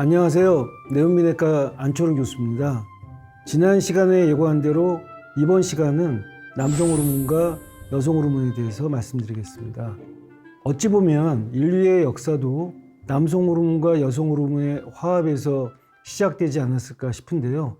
안녕하세요. 내은민외과 안초롱 교수입니다. 지난 시간에 예고한 대로 이번 시간은 남성 호르몬과 여성 호르몬에 대해서 말씀드리겠습니다. 어찌 보면 인류의 역사도 남성 호르몬과 여성 호르몬의 화합에서 시작되지 않았을까 싶은데요.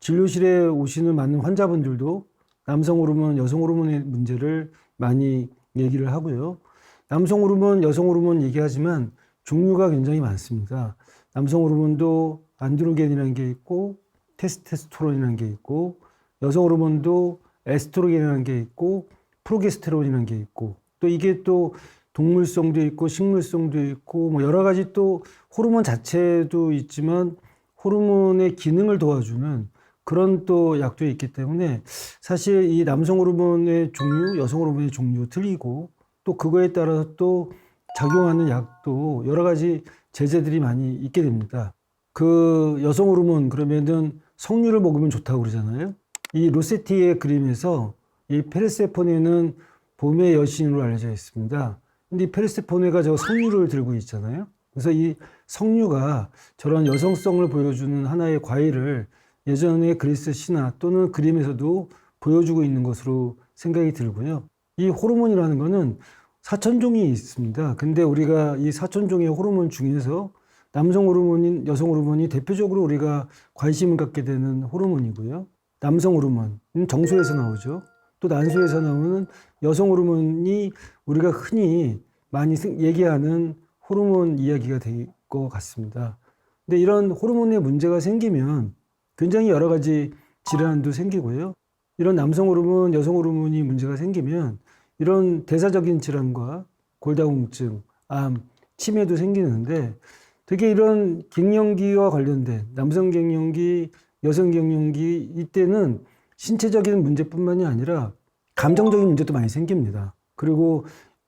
진료실에 오시는 많은 환자분들도 남성 호르몬, 여성 호르몬의 문제를 많이 얘기를 하고요. 남성 호르몬, 여성 호르몬 얘기하지만 종류가 굉장히 많습니다. 남성 호르몬도 안드로겐이라는 게 있고 테스테스토론이라는 게 있고 여성 호르몬도 에스트로겐이라는 게 있고 프로게스테론이라는 게 있고 또 이게 또 동물성도 있고 식물성도 있고 뭐 여러 가지 또 호르몬 자체도 있지만 호르몬의 기능을 도와주는 그런 또 약도 있기 때문에 사실 이 남성 호르몬의 종류, 여성 호르몬의 종류 틀리고 또 그거에 따라서 또 작용하는 약도 여러 가지 제재들이 많이 있게 됩니다. 그 여성 호르몬 그러면은 석류를 먹으면 좋다고 그러잖아요. 이 로세티의 그림에서 이 페르세포네는 봄의 여신으로 알려져 있습니다. 근데 이 페르세포네가 저 석류를 들고 있잖아요. 그래서 이 석류가 저런 여성성을 보여주는 하나의 과일을 예전에 그리스 신화 또는 그림에서도 보여주고 있는 것으로 생각이 들고요. 이 호르몬이라는 거는 사천종이 있습니다. 근데 우리가 이 사천종의 호르몬 중에서 남성 호르몬인 여성 호르몬이 대표적으로 우리가 관심을 갖게 되는 호르몬이고요. 남성 호르몬은 정수에서 나오죠. 또 난소에서 나오는 여성 호르몬이 우리가 흔히 많이 승- 얘기하는 호르몬 이야기가 될 것 같습니다. 근데 이런 호르몬에 문제가 생기면 굉장히 여러 가지 질환도 생기고요. 이런 남성 호르몬, 여성 호르몬이 문제가 생기면 이런 대사적인 질환과 골다공증, 암, 치매도 생기는데 되게 이런 갱년기와 관련된 남성 갱년기, 여성 갱년기 이때는 신체적인 문제뿐만이 아니라 감정적인 문제도 많이 생깁니다. 그리고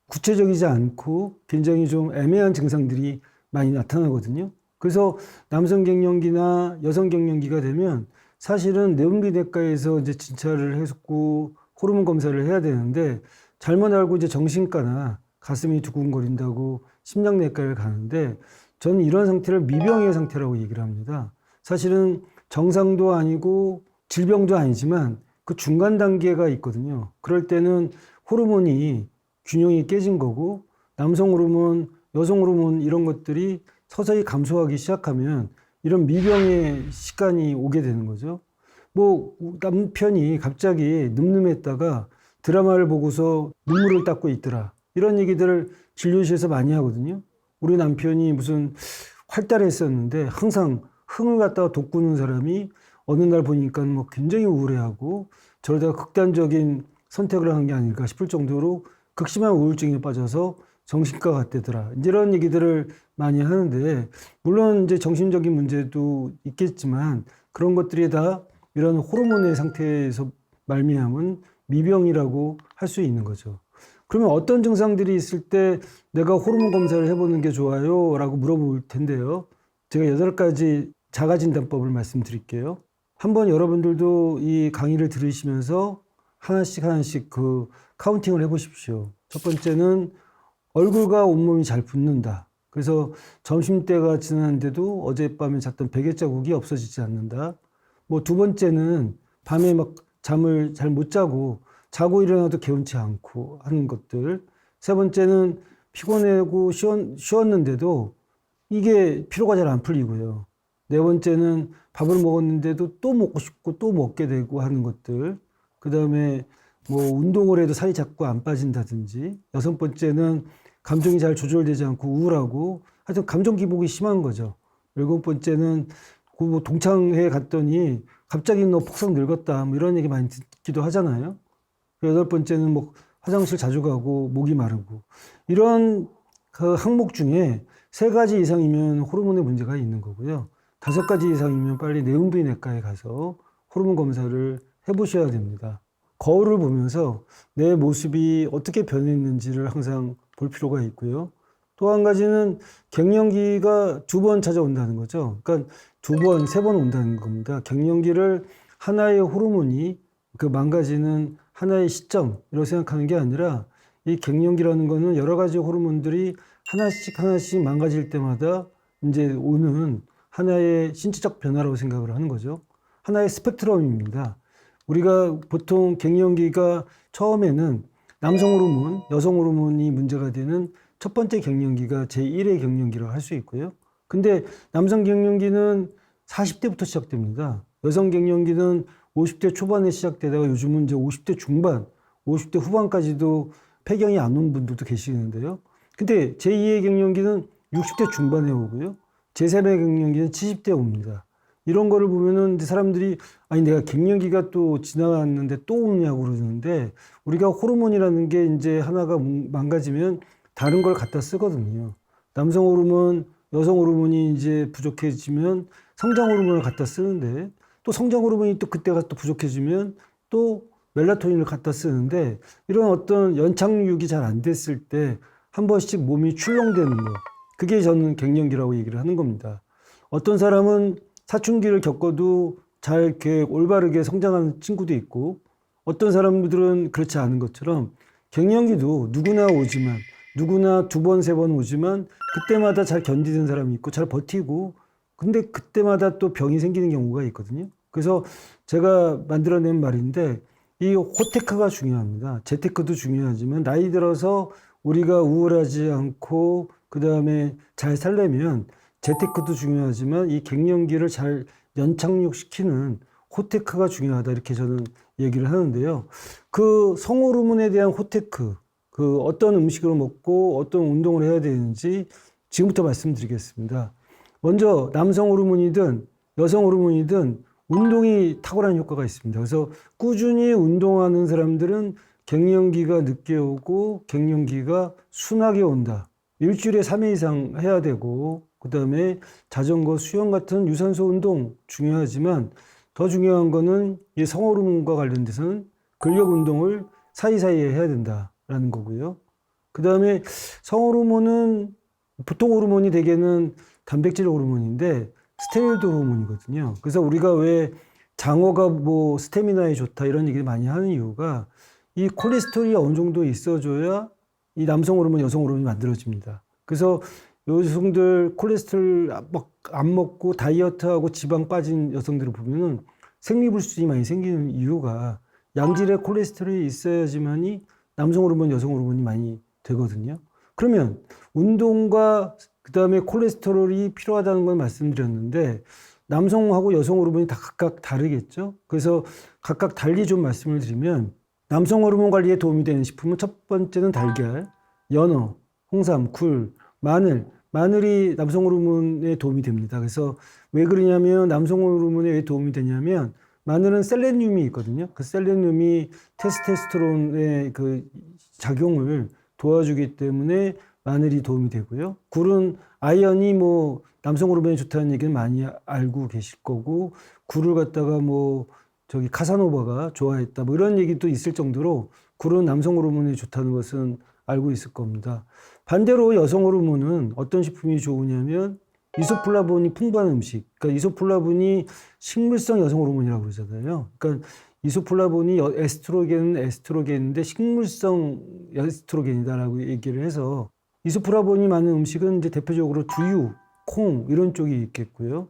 구체적이지 않고 굉장히 좀 애매한 증상들이 많이 나타나거든요. 그래서 남성 갱년기나 여성 갱년기가 되면 사실은 내분비내과에서 이제 진찰을 했고 호르몬 검사를 해야 되는데 잘못 알고 이제 정신과나 가슴이 두근거린다고 심장내과를 가는데 저는 이런 상태를 미병의 상태라고 얘기를 합니다. 사실은 정상도 아니고 질병도 아니지만 그 중간 단계가 있거든요. 그럴 때는 호르몬이 균형이 깨진 거고 남성 호르몬, 여성 호르몬 이런 것들이 서서히 감소하기 시작하면 이런 미병의 시간이 오게 되는 거죠. 뭐 남편이 갑자기 늠름했다가 드라마를 보고서 눈물을 닦고 있더라. 이런 얘기들을 진료실에서 많이 하거든요. 우리 남편이 무슨 활달했었는데 항상 흥을 갖다가 돋구는 사람이 어느 날 보니까 뭐 굉장히 우울해하고 저러다가 극단적인 선택을 한 게 아닐까 싶을 정도로 극심한 우울증에 빠져서 정신과 갔대더라. 이런 얘기들을 많이 하는데 물론 이제 정신적인 문제도 있겠지만 그런 것들이 다 이런 호르몬의 상태에서 말미암은 미병이라고 할 수 있는 거죠. 그러면 어떤 증상들이 있을 때 내가 호르몬 검사를 해보는 게 좋아요? 라고 물어볼 텐데요. 제가 여덟 가지 자가진단법을 말씀드릴게요. 한번 여러분들도 이 강의를 들으시면서 하나씩 하나씩 그 카운팅을 해보십시오. 첫 번째는 얼굴과 온몸이 잘 붓는다. 그래서 점심때가 지났는데도 어젯밤에 잤던 베개 자국이 없어지지 않는다. 뭐 두 번째는 밤에 막 잠을 잘 못 자고 자고 일어나도 개운치 않고 하는 것들. 세 번째는 피곤하고 쉬었, 쉬었 는데도 이게 피로가 잘 안 풀리고요. 네 번째는 밥을 먹었는데도 또 먹고 싶고 또 먹게 되고 하는 것들. 그 다음에 뭐 운동을 해도 살이 자꾸 안 빠진다든지. 여섯 번째는 감정이 잘 조절되지 않고 우울하고 하여튼 감정 기복이 심한 거죠. 일곱 번째는 그 뭐 동창회 갔더니 갑자기 너 폭삭 늙었다 뭐 이런 얘기 많이 듣기도 하잖아요. 여덟 번째는 뭐 화장실 자주 가고 목이 마르고 이런 그 항목 중에 세 가지 이상이면 호르몬에 문제가 있는 거고요. 다섯 가지 이상이면 빨리 내음부내과에 가서 호르몬 검사를 해보셔야 됩니다. 거울을 보면서 내 모습이 어떻게 변했는지를 항상 볼 필요가 있고요. 또 한 가지는 갱년기가 두 번 찾아온다는 거죠. 그러니까 두 번, 세 번 온다는 겁니다. 갱년기를 하나의 호르몬이 그 망가지는 하나의 시점이라고 생각하는 게 아니라 이 갱년기라는 거는 여러 가지 호르몬들이 하나씩 하나씩 망가질 때마다 이제 오는 하나의 신체적 변화라고 생각을 하는 거죠. 하나의 스펙트럼입니다. 우리가 보통 갱년기가 처음에는 남성 호르몬, 여성 호르몬이 문제가 되는 첫 번째 갱년기가 제1의 갱년기라고 할 수 있고요. 근데 남성 갱년기는 40대부터 시작됩니다. 여성 갱년기는 50대 초반에 시작되다가 요즘은 이제 50대 중반, 50대 후반까지도 폐경이 안 온 분들도 계시는데요. 근데 제2의 갱년기는 60대 중반에 오고요. 제3의 갱년기는 70대에 옵니다. 이런 거를 보면은 사람들이 아니 내가 갱년기가 또 지나갔는데 또 오냐고 그러는데 우리가 호르몬이라는 게 이제 하나가 망가지면 다른 걸 갖다 쓰거든요. 남성 호르몬, 여성 호르몬이 이제 부족해지면 성장 호르몬을 갖다 쓰는데 또 성장 호르몬이 또 그때가 또 부족해지면 또 멜라토닌을 갖다 쓰는데 이런 어떤 연착륙이 잘 안 됐을 때 한 번씩 몸이 출렁대는 거 그게 저는 갱년기라고 얘기를 하는 겁니다. 어떤 사람은 사춘기를 겪어도 잘 이렇게 올바르게 성장하는 친구도 있고 어떤 사람들은 그렇지 않은 것처럼 갱년기도 누구나 오지만 누구나 두 번, 세 번 오지만 그때마다 잘 견디는 사람이 있고 잘 버티고 근데 그때마다 또 병이 생기는 경우가 있거든요. 그래서 제가 만들어낸 말인데 이 호테크가 중요합니다. 재테크도 중요하지만 나이 들어서 우리가 우울하지 않고 그 다음에 잘 살려면 재테크도 중요하지만 이 갱년기를 잘 연착륙시키는 호테크가 중요하다 이렇게 저는 얘기를 하는데요. 그 성호르몬에 대한 호테크, 그 어떤 음식을 먹고 어떤 운동을 해야 되는지 지금부터 말씀드리겠습니다. 먼저 남성 호르몬이든 여성 호르몬이든 운동이 탁월한 효과가 있습니다. 그래서 꾸준히 운동하는 사람들은 갱년기가 늦게 오고 갱년기가 순하게 온다. 일주일에 3회 이상 해야 되고 그다음에 자전거, 수영 같은 유산소 운동 중요하지만 더 중요한 거는 이 성호르몬과 관련돼서는 근력 운동을 사이사이에 해야 된다 라는 거고요. 그 다음에 성호르몬은 보통 호르몬이 대개는 단백질 호르몬인데 스테로이드 호르몬이거든요. 그래서 우리가 왜 장어가 뭐 스태미나에 좋다 이런 얘기를 많이 하는 이유가 이 콜레스테롤이 어느 정도 있어줘야 이 남성 호르몬, 여성 호르몬이 만들어집니다. 그래서 여성들 콜레스테롤 막안 먹고 다이어트하고 지방 빠진 여성들을 보면은 생리불순이 많이 생기는 이유가 양질의 콜레스테롤이 있어야지만이 남성 호르몬, 여성 호르몬이 많이 되거든요. 그러면 운동과 그다음에 콜레스테롤이 필요하다는 걸 말씀드렸는데 남성하고 여성 호르몬이 다 각각 다르겠죠. 그래서 각각 달리 좀 말씀을 드리면 남성 호르몬 관리에 도움이 되는 식품은 첫 번째는 달걀, 연어, 홍삼, 굴, 마늘. 마늘이 남성 호르몬에 도움이 됩니다. 그래서 왜 그러냐면 남성 호르몬에 왜 도움이 되냐면 마늘은 셀레늄이 있거든요. 그 셀레늄이 테스테스테론의 그 작용을 도와주기 때문에 마늘이 도움이 되고요. 굴은 아이언이 뭐 남성 호르몬에 좋다는 얘기는 많이 알고 계실 거고 굴을 갖다가 뭐 저기 카사노바가 좋아했다 뭐 이런 얘기도 있을 정도로 굴은 남성 호르몬에 좋다는 것은 알고 있을 겁니다. 반대로 여성 호르몬은 어떤 식품이 좋으냐면 이소플라본이 풍부한 음식. 그러니까 이소플라본이 식물성 여성 호르몬이라고 그러잖아요. 그러니까 이소플라본이 여- 에스트로겐은 에스트로겐인데 식물성 에스트로겐이다라고 얘기를 해서 이소플라본이 많은 음식은 이제 대표적으로 두유, 콩 이런 쪽이 있겠고요.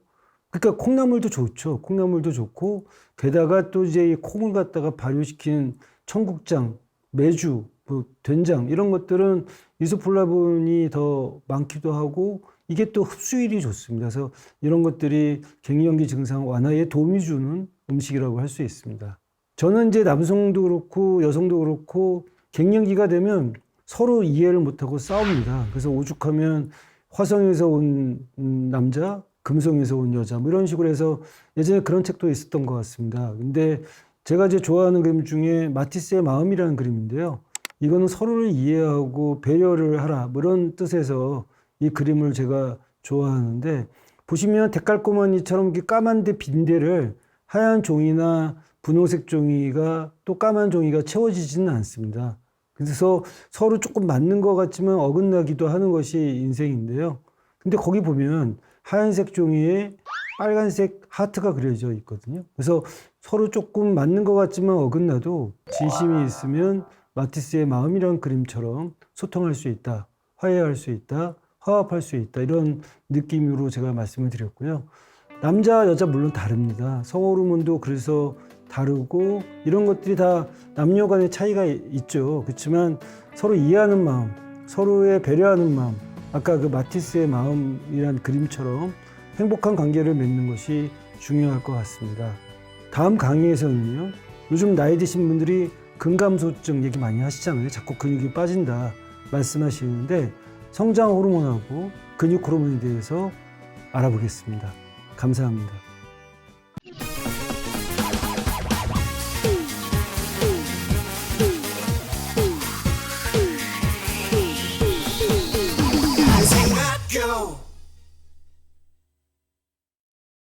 그러니까 콩나물도 좋죠. 콩나물도 좋고 게다가 또 이제 이 콩을 갖다가 발효시킨 청국장, 메주, 뭐 된장 이런 것들은 이소플라본이 더 많기도 하고 이게 또 흡수율이 좋습니다. 그래서 이런 것들이 갱년기 증상 완화에 도움이 주는 음식이라고 할 수 있습니다. 저는 이제 남성도 그렇고 여성도 그렇고 갱년기가 되면 서로 이해를 못하고 싸웁니다. 그래서 오죽하면 화성에서 온 음, 남자, 금성에서 온 여자, 뭐 이런 식으로 해서 예전에 그런 책도 있었던 것 같습니다. 근데 제가 이제 좋아하는 그림 중에 마티스의 마음이라는 그림인데요. 이거는 서로를 이해하고 배려를 하라, 뭐 이런 뜻에서 이 그림을 제가 좋아하는데 보시면 데칼코마니처럼 까만데 빈대를 하얀 종이나 분홍색 종이가 또 까만 종이가 채워지지는 않습니다. 그래서 서로 조금 맞는 것 같지만 어긋나기도 하는 것이 인생인데요. 근데 거기 보면 하얀색 종이에 빨간색 하트가 그려져 있거든요. 그래서 서로 조금 맞는 것 같지만 어긋나도 진심이 있으면 마티스의 마음이란 그림처럼 소통할 수 있다, 화해할 수 있다, 화합할 수 있다 이런 느낌으로 제가 말씀을 드렸고요. 남자 여자 물론 다릅니다. 성호르몬도 그래서 다르고 이런 것들이 다 남녀 간의 차이가 이- 있죠. 그렇지만 서로 이해하는 마음, 서로의 배려하는 마음, 아까 그 마티스의 마음이란 그림처럼 행복한 관계를 맺는 것이 중요할 것 같습니다. 다음 강의에서는요. 요즘 나이 드신 분들이 근감소증 얘기 많이 하시잖아요. 자꾸 근육이 빠진다 말씀하시는데 성장 호르몬하고 근육 호르몬에 대해서 알아보겠습니다. 감사합니다.